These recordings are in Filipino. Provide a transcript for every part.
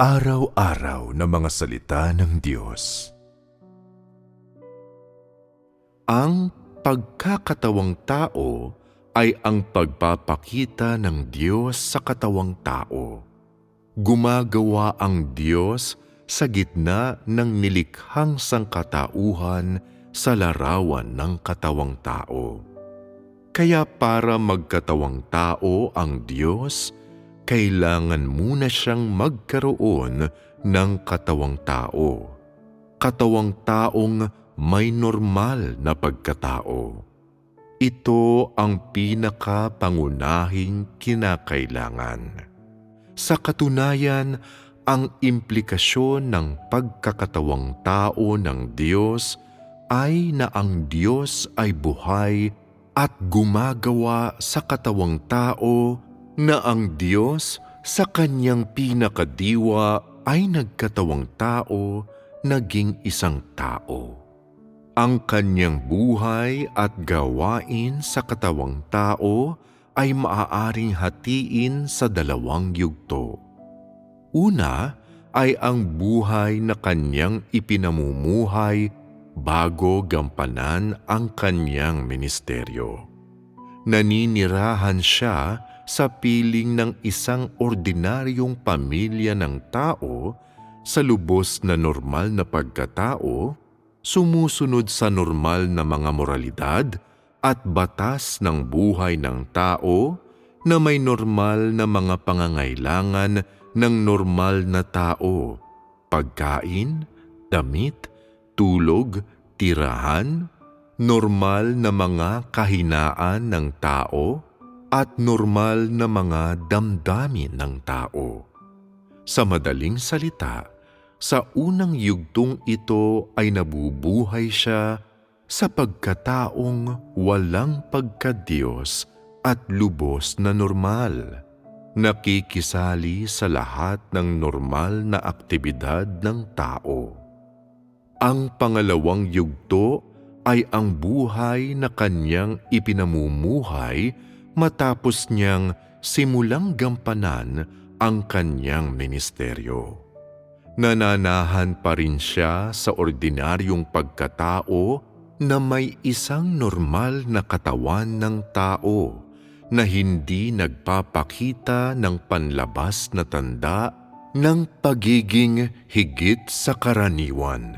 Pang-araw-araw na mga salita ng Diyos. Ang pagkakatawang tao ay ang pagpapakita ng Diyos sa katawang tao. Gumagawa ang Diyos sa gitna ng nilikhang sangkatauhan sa larawan ng katawang tao. Kaya para magkatawang tao ang Diyos, kailangan muna siyang magkaroon ng katawang tao. Katawang taong may normal na pagkatao. Ito ang pinakapangunahing kinakailangan. Sa katunayan, ang implikasyon ng pagkakatawang tao ng Diyos ay na ang Diyos ay buhay at gumagawa sa katawang tao na ang Diyos sa kanyang pinakadiwa ay nagkatawang tao, naging isang tao. Ang kanyang buhay at gawain sa katawang tao ay maaaring hatiin sa dalawang yugto. Una ay ang buhay na kanyang ipinamumuhay bago gampanan ang kanyang ministeryo. Naninirahan siya sa piling ng isang ordinaryong pamilya ng tao sa lubos na normal na pagkatao, sumusunod sa normal na mga moralidad at batas ng buhay ng tao na may normal na mga pangangailangan ng normal na tao, pagkain, damit, tulog, tirahan, normal na mga kahinaan ng tao, at normal na mga damdamin ng tao. Sa madaling salita, sa unang yugtong ito ay nabubuhay siya sa pagkataong walang pagkadiyos at lubos na normal. Nakikisali sa lahat ng normal na aktibidad ng tao. Ang pangalawang yugto ay ang buhay na kanyang ipinamumuhay matapos niyang simulang gampanan ang kanyang ministeryo. Nananahan pa rin siya sa ordinaryong pagkatao na may isang normal na katawan ng tao na hindi nagpapakita ng panlabas na tanda ng pagiging higit sa karaniwan.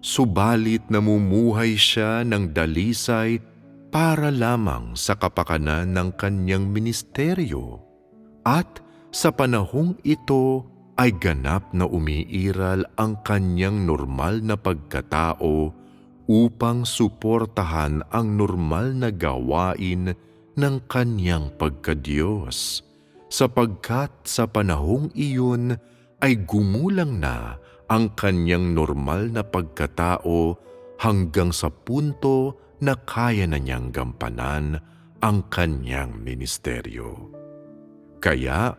Subalit namumuhay siya ng dalisay para lamang sa kapakanan ng kanyang ministeryo. At sa panahong ito ay ganap na umiiral ang kanyang normal na pagkatao upang suportahan ang normal na gawain ng kanyang pagkadiyos. Sapagkat sa panahong iyon ay gumulang na ang kanyang normal na pagkatao hanggang sa punto na kaya na niyang gampanan ang kanyang ministeryo. Kaya,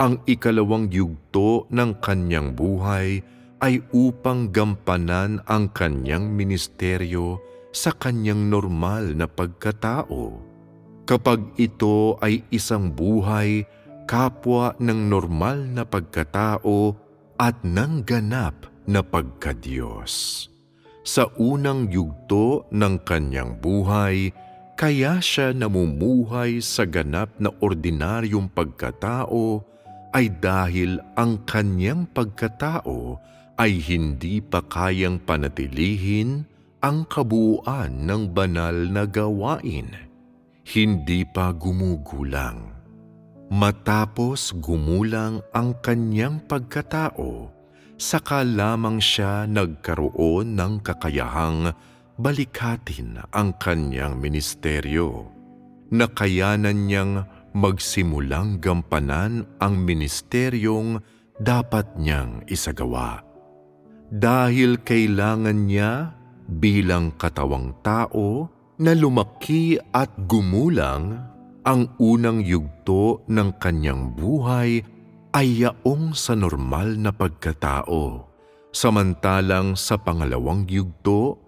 ang ikalawang yugto ng kanyang buhay ay upang gampanan ang kanyang ministeryo sa kanyang normal na pagkatao. Kapag ito ay isang buhay kapwa ng normal na pagkatao at ng ganap na pagkadiyos sa unang yugto ng kanyang buhay, kaya siya namumuhay sa ganap na ordinaryong pagkatao ay dahil ang kanyang pagkatao ay hindi pa kayang panatilihin ang kabuuan ng banal na gawain. Hindi pa gumugulang. Matapos gumulang ang kanyang pagkatao, saka lamang siya nagkaroon ng kakayahang balikatin ang kanyang ministeryo. Nakayanan niyang magsimulang gampanan ang ministeryong dapat niyang isagawa. Dahil kailangan niya bilang katawang tao na lumaki at gumulang ang unang yugto ng kanyang buhay ay yaong sa normal na pagkatao, samantalang sa pangalawang yugto,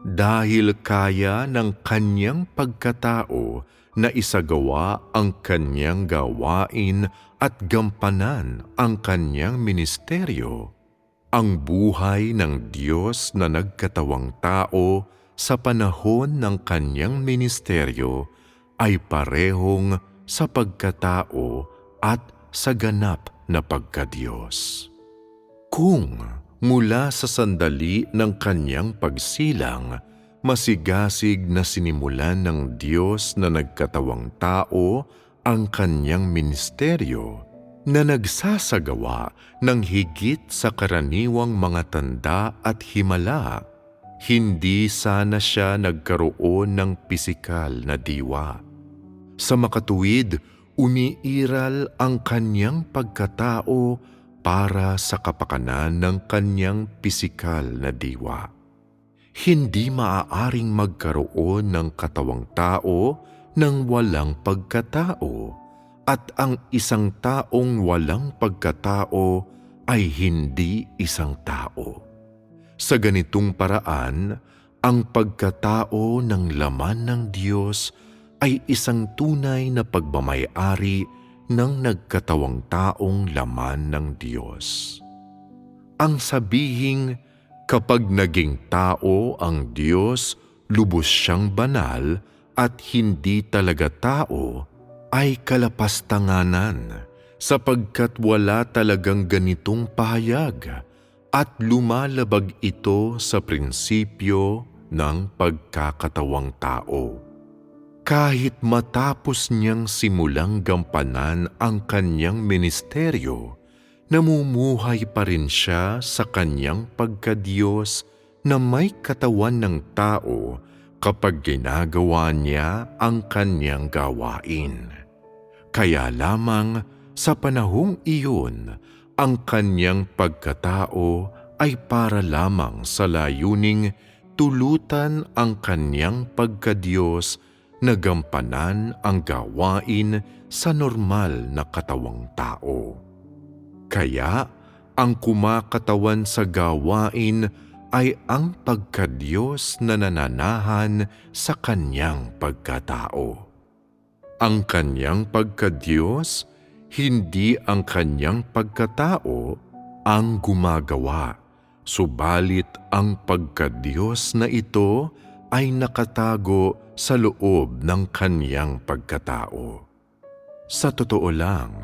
dahil kaya ng kanyang pagkatao na isagawa ang kanyang gawain at gampanan ang kanyang ministeryo, ang buhay ng Diyos na nagkatawang tao sa panahon ng kanyang ministeryo ay parehong sa pagkatao at sa ganap na pagkadiyos. Kung mula sa sandali ng kanyang pagsilang, masigasig na sinimulan ng Diyos na nagkatawang tao ang kanyang ministeryo na nagsasagawa ng higit sa karaniwang mga tanda at himala, hindi sana siya nagkaroon ng pisikal na diwa. Sa makatuwid, umiiral ang kanyang pagkatao para sa kapakanan ng kanyang pisikal na diwa. Hindi maaaring magkaroon ng katawang tao ng walang pagkatao at ang isang taong walang pagkatao ay hindi isang tao. Sa ganitong paraan, ang pagkatao ng laman ng Diyos ay isang tunay na pagmamayari ng nagkatawang taong laman ng Diyos. Ang sabihing kapag naging tao ang Diyos, lubos siyang banal at hindi talaga tao ay kalapastanganan sapagkat wala talagang ganitong pahayag at lumalabag ito sa prinsipyo ng pagkakatawang tao. Kahit matapos niyang simulang gampanan ang kanyang ministeryo, namumuhay pa rin siya sa kanyang pagkadiyos na may katawan ng tao kapag ginagawa niya ang kanyang gawain. Kaya lamang sa panahong iyon, ang kanyang pagkatao ay para lamang sa layuning tulutan ang kanyang pagkadiyos na gampanan ang gawain sa normal na katawang tao. Kaya ang kumakatawan sa gawain ay ang pagkadiyos na nananahan sa kanyang pagkatao. Ang kanyang pagkadiyos, hindi ang kanyang pagkatao ang gumagawa, subalit ang pagkadiyos na ito ay nakatago sa loob ng kanyang pagkatao. Sa totoo lang,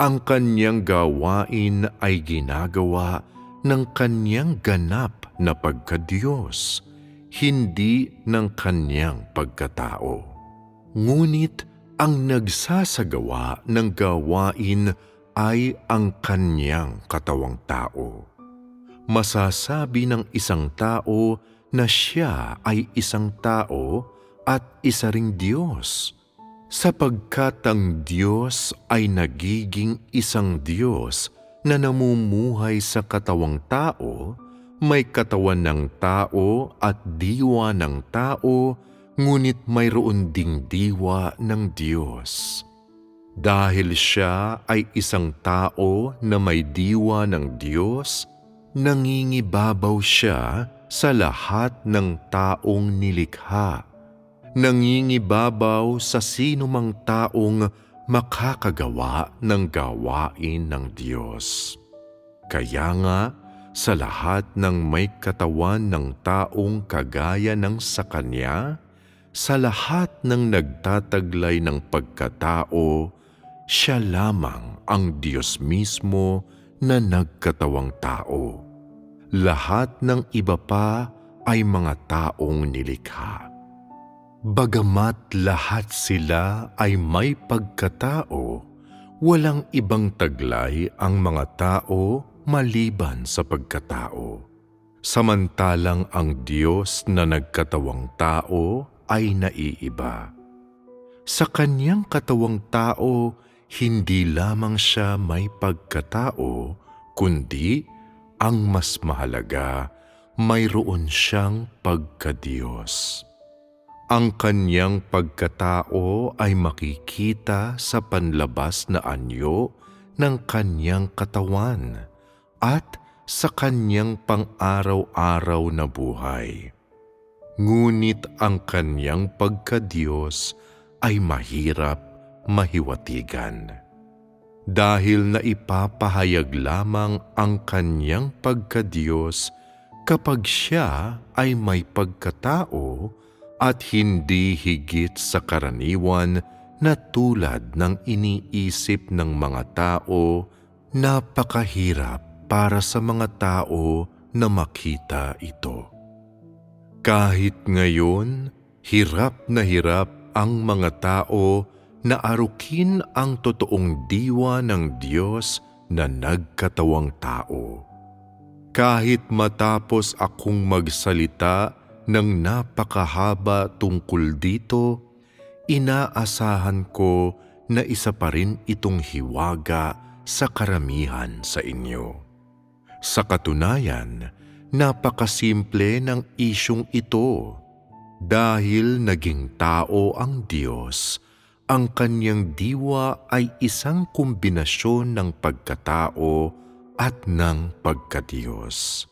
ang kanyang gawain ay ginagawa ng kanyang ganap na pagkadiyos, hindi ng kanyang pagkatao. Ngunit ang nagsasagawa ng gawain ay ang kanyang katawang tao. Masasabi ng isang tao na siya ay isang tao at isa ring Diyos, sapagkat ang Diyos ay nagiging isang Diyos na namumuhay sa katawang tao may katawan ng tao at diwa ng tao, ngunit mayroon ding diwa ng Diyos. Dahil siya ay isang tao na may diwa ng Diyos, nangingibabaw siya sa lahat ng taong nilikha. Nangingibabaw sa sinumang taong makakagawa ng gawain ng Diyos. Kaya nga, sa lahat ng may katawan ng taong kagaya ng sa Kanya, sa lahat ng nagtataglay ng pagkatao, siya lamang ang Diyos mismo na nagkatawang tao. Lahat ng iba pa ay mga taong nilikha. Bagamat lahat sila ay may pagkatao, walang ibang taglay ang mga tao maliban sa pagkatao. Samantalang ang Diyos na nagkatawang tao ay naiiba. Sa kanyang katawang tao, hindi lamang siya may pagkatao, kundi ang mas mahalaga, mayroon siyang pagkadiyos. Ang kanyang pagkatao ay makikita sa panlabas na anyo ng kanyang katawan at sa kanyang pang-araw-araw na buhay. Ngunit ang kanyang pagkadiyos ay mahirap mahiwatigan. Dahil na ipapahayag lamang ang kanyang pagkadiyos kapag siya ay may pagkatao at hindi higit sa karaniwan na tulad ng iniisip ng mga tao, napakahirap para sa mga tao na makita ito. Kahit ngayon, hirap na hirap ang mga tao na arukin ang totoong diwa ng Diyos na nagkatawang tao. Kahit matapos akong magsalita ng napakahaba tungkol dito, inaasahan ko na isa pa rin itong hiwaga sa karamihan sa inyo. Sa katunayan, napakasimple ng isyong ito. Dahil naging tao ang Diyos, ang kanyang diwa ay isang kombinasyon ng pagkatao at ng pagkadiyos.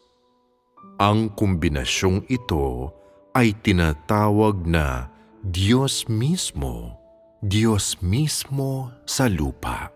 Ang kombinasyong ito ay tinatawag na Diyos mismo, Diyos mismo sa lupa.